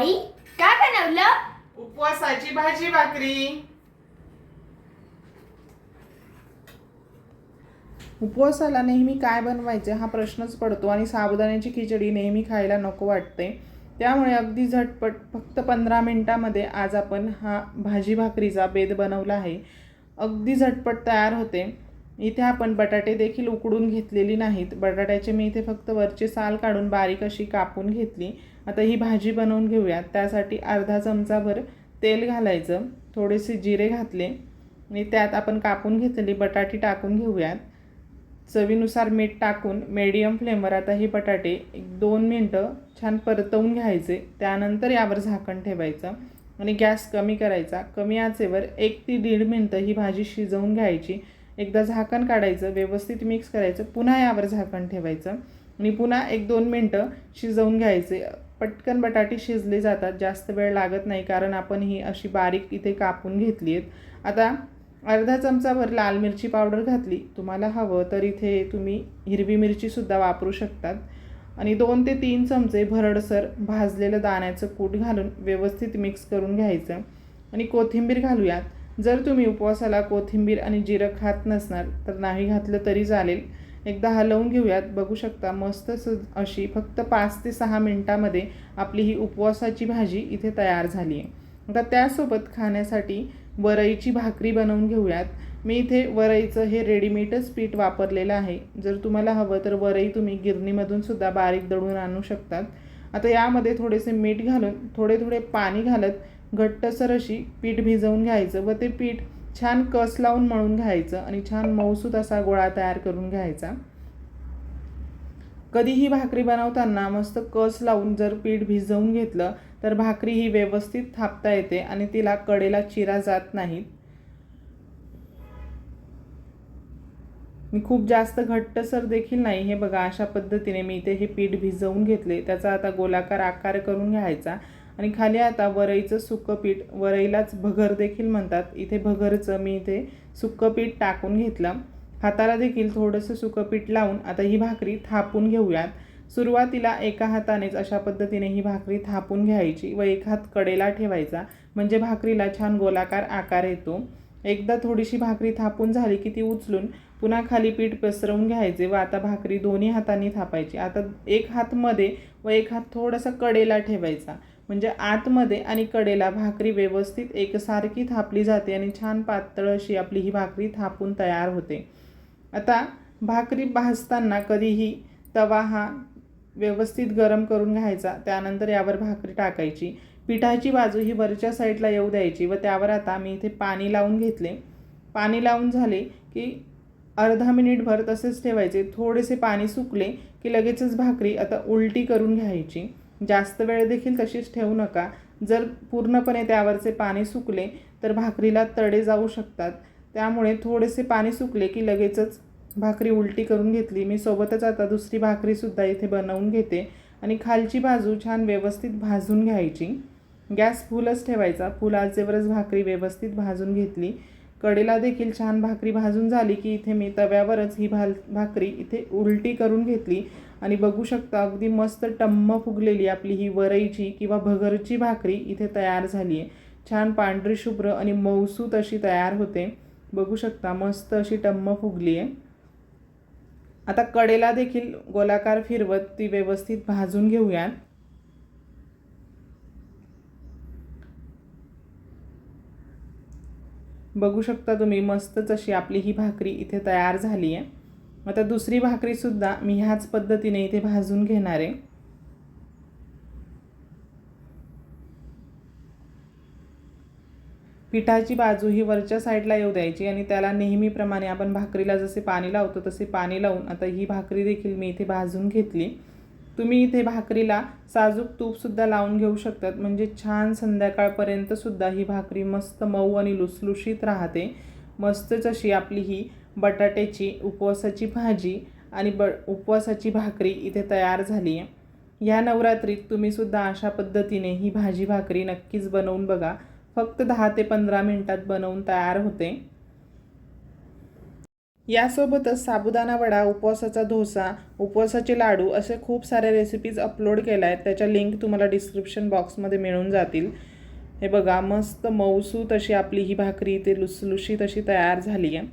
आई काय बनवलं? उपवासाची भाजी भाकरी. उपवासाला नेहमी काय बनवायचे हा प्रश्नच पडतो आणि साबुदाण्याची खिचडी नेहमी खायला नको वाटते. त्यामुळे अगदी झटपट फक्त पंधरा मिनिटामध्ये आज आपण हा भाजी भाकरीचा बेद बनवला आहे. अगदी झटपट तयार होते. इथे आपण बटाटे देखील उकडून घेतलेली नाहीत. बटाट्याचे मी इथे फक्त वरची साल काढून बारीक अशी कापून घेतली. आता ही भाजी बनवून घेऊयात. त्यासाठी अर्धा चमचाभर तेल घालायचं. थोडेसे जिरे घातले. आणि त्यात आपण कापून घेतलेली बटाटी टाकून घेऊयात. चवीनुसार मीठ टाकून मीडियम फ्लेमवर आता ही बटाटे एक दोन मिनटं छान परतवून घ्यायचे. त्यानंतर यावर झाकण ठेवायचं. आणि गॅस कमी करायचा. कमी आचेवर एक ते दीड मिनटं ही भाजी शिजवून घ्यायची. एकदा झाकण काढायचं. व्यवस्थित मिक्स करायचं. पुन्हा यावर झाकण ठेवायचं. आणि पुन्हा एक दोन मिनटं शिजवून घ्यायचे. पटकन बटाटे शिजले जातात जास्त वेळ लागत नाही कारण आपण ही अशी बारीक इथे कापून घेतली आहेत. आता अर्धा चमचाभर लाल मिरची पावडर घातली. तुम्हाला हवं तर इथे तुम्ही हिरवी मिरचीसुद्धा वापरू शकतात. आणि दोन ते तीन चमचे भरडसर भाजलेलं दाण्याचं कूट घालून व्यवस्थित मिक्स करून घ्यायचं. आणि कोथिंबीर घालूयात. जर तुम्ही उपवासाला कोथिंबीर आणि जिरं खात नसणार तर नाही घातलं तरी चालेल. एकदा हलवून घेऊयात. बघू शकता मस्त स अशी फक्त पाच ते सहा मिनटामध्ये आपली ही उपवासाची भाजी इथे तयार झाली आहे. आता त्यासोबत खाण्यासाठी वरईची भाकरी बनवून घेऊयात. मी इथे वरईचं हे रेडीमेडच पीठ वापरलेलं आहे. जर तुम्हाला हवं तर वरई तुम्ही गिरणीमधून सुद्धा बारीक दळून आणू शकतात. आता यामध्ये थोडेसे मीठ घालून थोडे थोडे पाणी घालत घट्टसर अशी पीठ भिजवून घ्यायचं व ते पीठ छान कस लावून मळून घ्यायचं आणि छान मऊसूत असा गोळा तयार करून घ्यायचा. कधीही भाकरी बनवताना मस्त कस लावून जर पीठ भिजवून घेतलं तर भाकरी ही व्यवस्थित थापता येते आणि तिला कडेला चिरा जात नाहीत. खूप जास्त घट्टसर देखील नाही हे बघा अशा पद्धतीने मी इथे हे पीठ भिजवून घेतले. त्याचा आता गोलाकार आकार करून घ्यायचा. आणि खाली आता वरईचं सुक्कं पीठ वरईलाच भगर देखील म्हणतात. इथे भगरचं मी इथे सुकं पीठ टाकून घेतलं. हाताला देखील थोडंसं सुकं पीठ लावून आता ही भाकरी थापून घेऊयात. सुरुवातीला एका हातानेच अशा पद्धतीने ही भाकरी थापून घ्यायची व एक हात कडेला ठेवायचा म्हणजे भाकरीला छान गोलाकार आकार येतो. एकदा थोडीशी भाकरी थापून झाली की ती उचलून पुन्हा खाली पीठ पसरवून घ्यायचे व आता भाकरी दोन्ही हातांनी थापायची. आता एक हात मध्ये व एक हात थोडासा कडेला ठेवायचा. म्हणजे आतमध्ये आणि कडेला भाकरी व्यवस्थित एकसारखी थापली जाते आणि छान पातळ अशी आपली ही भाकरी थापून तयार होते. आता भाकरी भाजताना कधीही तवा हा व्यवस्थित गरम करून घ्यायचा. त्यानंतर यावर भाकरी टाकायची. पिठाची बाजू ही वरच्या साईडला येऊ द्यायची व त्यावर आता मी इथे पाणी लावून घेतले. पाणी लावून झाले की अर्धा मिनिटभर तसेच ठेवायचे. थोडेसे पाणी सुकले की लगेचच भाकरी आता उलटी करून घ्यायची. जास्त वेळ देखील तशीच ठेवू नका. जर पूर्णपणे त्यावरचे पाणी सुकले तर भाकरीला तडे जाऊ शकतात. त्यामुळे थोडेसे पाणी सुकले की लगेचच भाकरी उलटी करून घेतली. मी सोबतच आता दुसरी भाकरीसुद्धा इथे बनवून घेते आणि खालची बाजू छान व्यवस्थित भाजून घ्यायची. गॅस फुलच ठेवायचा. फुलाचेवरच भाकरी व्यवस्थित भाजून घेतली. कडेला देखील छान भाकरी भाजून झाली की इथे मी तव्यावरच ही भाल भाकरी इथे उलटी करून घेतली. आणि बघू शकता अगदी मस्त टम्म फुगलेली आपली ही वरईची किंवा भगरची भाकरी इथे तयार झाली आहे छान पांढरी शुभ्र आणि मऊसूत अशी तयार होते. बघू शकता मस्त अशी टम्म फुगली आहे आता कडेला देखील गोलाकार फिरवत ती व्यवस्थित भाजून घेऊयात. बघू शकता तुम्ही मस्तच अशी आपली ही भाकरी इथे तयार झाली आहे आता दुसरी भाकरीसुद्धा मी ह्याच पद्धतीने इथे भाजून घेणार आहे. पिठाची बाजू ही वरच्या साईडला येऊ द्यायची आणि त्याला नेहमीप्रमाणे आपण भाकरीला जसे पाणी लावतो तसे पाणी लावून आता ही भाकरी देखील मी इथे भाजून घेतली. तुम्ही इथे भाकरीला साजूक तूपसुद्धा लावून घेऊ शकतात. म्हणजे छान संध्याकाळपर्यंतसुद्धा ही भाकरी मस्त मऊ आणि लुसलुशीत राहते. मस्तच अशी आपली ही बटाट्याची उपवासाची भाजी आणि ब उपवासाची भाकरी इथे तयार झाली आहे. ह्या नवरात्रीत तुम्हीसुद्धा अशा पद्धतीने ही भाजी भाकरी नक्कीच बनवून बघा. फक्त दहा ते पंधरा मिनटात बनवून तयार होते. यासोबतच साबुदाणा वडा उपवासाचा डोसा उपवासाचे लाडू असे खूप सारे रेसिपीज अपलोड केल्या. आहेत त्याच्या लिंक तुम्हाला डिस्क्रिप्शन बॉक्समध्ये मिळून जातील. हे बघा मस्त मऊसूत अशी आपली ही भाकरी इथे लुसलुशीत अशी तयार झाली आहे.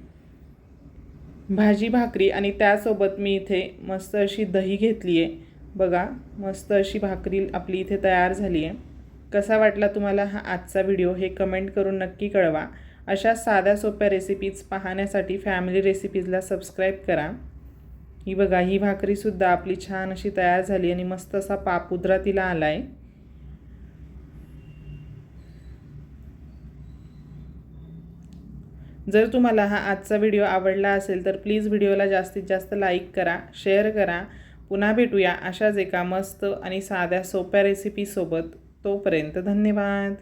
भाजी भाकरी आणि त्यासोबत मी इथे मस्त अशी दही घेतली आहे बघा मस्त अशी भाकरी आपली इथे तयार झाली आहे कसा वाटला तुम्हाला हा आजचा व्हिडिओ हे कमेंट करून नक्की कळवा. अशा साध्या सोप्या रेसिपीज पाहण्यासाठी फॅमिली रेसिपीजला सबस्क्राईब करा. ही बघा ही भाकरीसुद्धा आपली छान अशी तयार झाली आणि मस्त असा पापुद्रा तिला आला आहे जर तुम्हाला हा आजचा व्हिडिओ आवडला असेल तर प्लीज व्हिडिओला जास्तीत जास्त लाईक करा शेअर करा. पुन्हा भेटूया अशाच एका मस्त आणि साध्या सोप्या रेसिपीसोबत तोपर्यंत धन्यवाद.